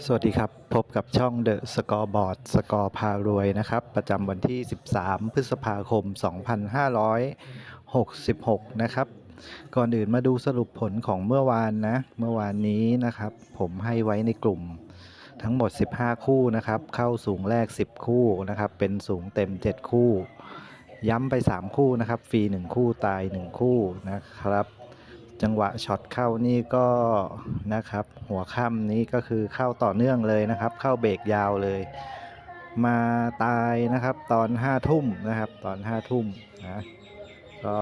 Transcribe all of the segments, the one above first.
สวัสดีครับ พบกับช่อง The Scoreboard สกอร์พารวยนะครับ ประจำวันที่ 13 พฤษภาคม 2566 นะครับ ก่อนอื่นมาดูสรุปผลของเมื่อวานนะ เมื่อวานนี้นะครับ ผมให้ไว้ในกลุ่มทั้งหมด 15 คู่นะครับ เข้าสูงแรก 10 คู่นะครับ เป็นสูงเต็ม 7 คู่ ย้ำไป 3 คู่นะครับ ฟรี 1 คู่ตาย 1 คู่นะครับ จังหวะช็อตเข้านี่ก็นะครับ หัวค่ำนี้ก็คือเข้าต่อเนื่องเลยนะครับ เข้าเบรกยาวเลย มาตายนะครับ ตอน5้าทุ่มนะครับ ตอน5้าทุ่มนะก็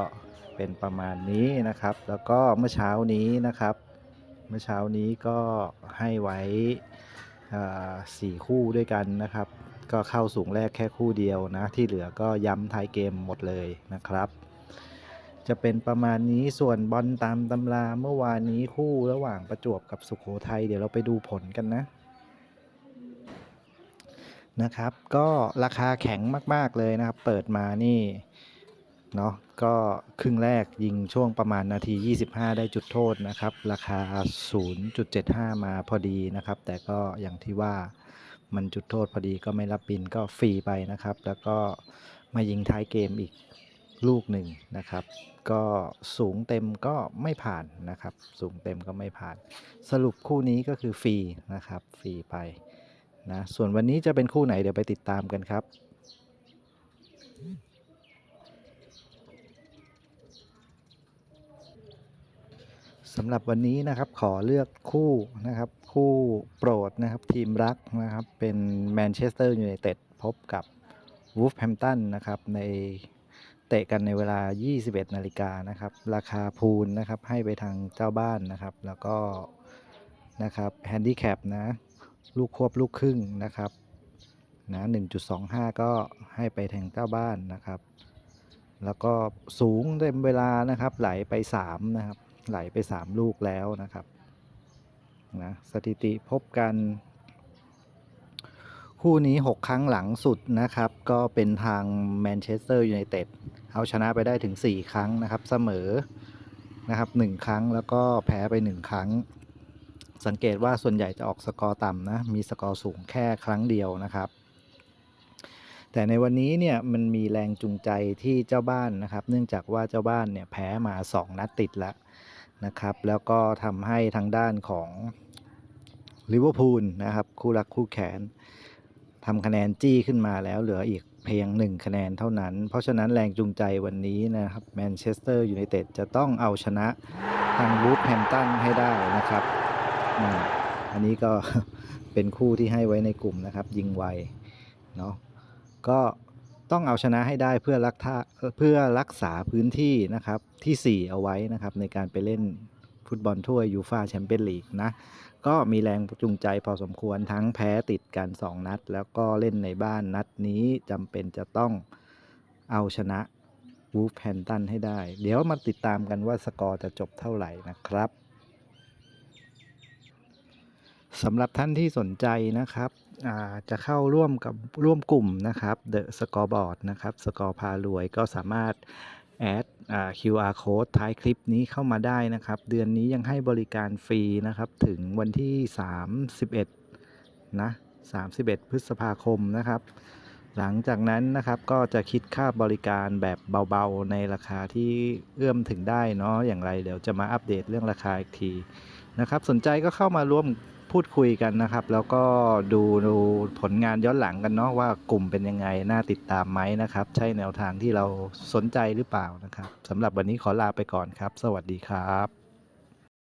เป็นประมาณนี้นะครับ แล้วก็เมื่อเช้านี้นะครับ เมื่อเช้านี้ก็ให้ไว้สี่คู่ด้วยกันนะครับ ก็เข้าสูงแรกแค่คู่เดียวนะ ที่เหลือก็ย้ำท้ายเกมหมดเลยนะครับ จะเป็นประมาณนี้ส่วนบอลตามตำราเมื่อวานนี้คู่ระหว่างประจวบกับสุขโขทัยเดี๋ยวเราไปดูผลกันนะนะครับ ก็ราคาแข็งมาก ๆ เลยนะครับ เปิดมานี่เนาะก็ครึ่งแรกยิงช่วงประมาณนาที 25 ได้จุดโทษนะครับ ราคา 0.75 มาพอดีนะครับ แต่ก็อย่างที่ว่ามันจุดโทษพอดีก็ไม่รับบินก็ฟรีไปนะครับ แล้วก็มายิงท้ายเกมอีก ลูกหนึ่งนะครับ ก็สูงเต็มก็ไม่ผ่านนะครับ สูงเต็มก็ไม่ผ่าน สรุปคู่นี้ก็คือฟรีนะครับฟรีไปนะส่วนวันนี้จะเป็นคู่ไหนเดี๋ยวไปติดตามกันครับสำหรับวันนี้นะครับขอเลือกคู่นะครับ คู่โปรดนะครับทีมรักนะครับ เป็นแมนเชสเตอร์ยูไนเต็ดพบกับวูฟแฮมตันนะครับใน เตะกันในเวลา 21 นาฬิกานะครับ ราคาพูลนะครับให้ไปทางเจ้าบ้านนะครับ แล้วก็นะครับแฮนดิแคปนะ ลูกควบลูกครึ่งนะครับนะ1.25 ก็ให้ไปทางเจ้าบ้านนะครับ แล้วก็สูงเต็มเวลานะครับไหลไป 3 นะครับ ไหลไป 3 ลูกแล้วนะครับนะสถิติพบกัน คู่นี้ 6 ครั้งหลังสุดนะครับ ก็เป็นทางแมนเชสเตอร์ยูไนเต็ดเอาชนะไปได้ถึง 4 ครั้งนะครับเสมอนะครับ 1 ครั้งแล้วก็แพ้ไป 1 ครั้ง สังเกตว่าส่วนใหญ่จะออกสกอร์ต่ำนะ มีสกอร์สูงแค่ครั้งเดียวนะครับ แต่ในวันนี้เนี่ยมันมีแรงจูงใจที่เจ้าบ้านนะครับ เนื่องจากว่าเจ้าบ้านเนี่ยแพ้มา 2 นัดติดแล้วนะครับ แล้วก็ทำให้ทางด้านของลิเวอร์พูลนะครับ คู่รักคู่แขน ทำคะแนนจี้ขึ้นมาแล้วเหลืออีกเพียง 1 คะแนนเท่านั้น เพราะฉะนั้นแรงจูงใจวันนี้นะครับแมนเชสเตอร์ยูไนเต็ดจะต้องเอาชนะทางบูธแฮมตันให้ได้นะครับ อันนี้ก็เป็นคู่ที่ให้ไว้ในกลุ่มนะครับ ยิงไวเนาะก็ต้องเอาชนะให้ได้เพื่อรักษาเพื่อรักษาพื้นที่นะครับที่ 4 เอาไว้นะครับในการไปเล่น ฟุตบอลถ้วยยูฟาแชมเปี้ยนลีกนะ ก็มีแรงจูงใจพอสมควรทั้งแพ้ติดกัน 2 นัด แล้วก็เล่นในบ้านนัดนี้จำเป็นจะต้องเอาชนะวูฟแพนตันให้ได้ เดี๋ยวมาติดตามกันว่าสกอร์จะจบเท่าไหร่นะครับสำหรับท่านที่สนใจนะครับจะเข้าร่วมกับร่วมกลุ่มนะครับ The Scoreboard นะครับ สกอร์พารวยก็สามารถ แอด QR code ท้ายคลิปนี้เข้ามาได้นะครับ เดือนนี้ยังให้บริการฟรีนะครับ ถึงวันที่ 31 นะ 31 พฤษภาคมนะครับ หลังจากนั้นนะครับก็จะคิดค่าบริการแบบเบาๆ ในราคาที่เอื้อมถึงได้เนาะอย่างไรเดี๋ยวจะมาอัปเดตเรื่องราคาอีกทีนะครับสนใจก็เข้ามาร่วมพูดคุยกันนะครับ แล้วก็ดูดูผลงานย้อนหลังกันเนาะว่ากลุ่มเป็นยังไง น่าติดตามไหมนะครับ ใช่แนวทางที่เราสนใจหรือเปล่านะครับสำหรับวันนี้ขอลาไปก่อนครับ สวัสดีครับ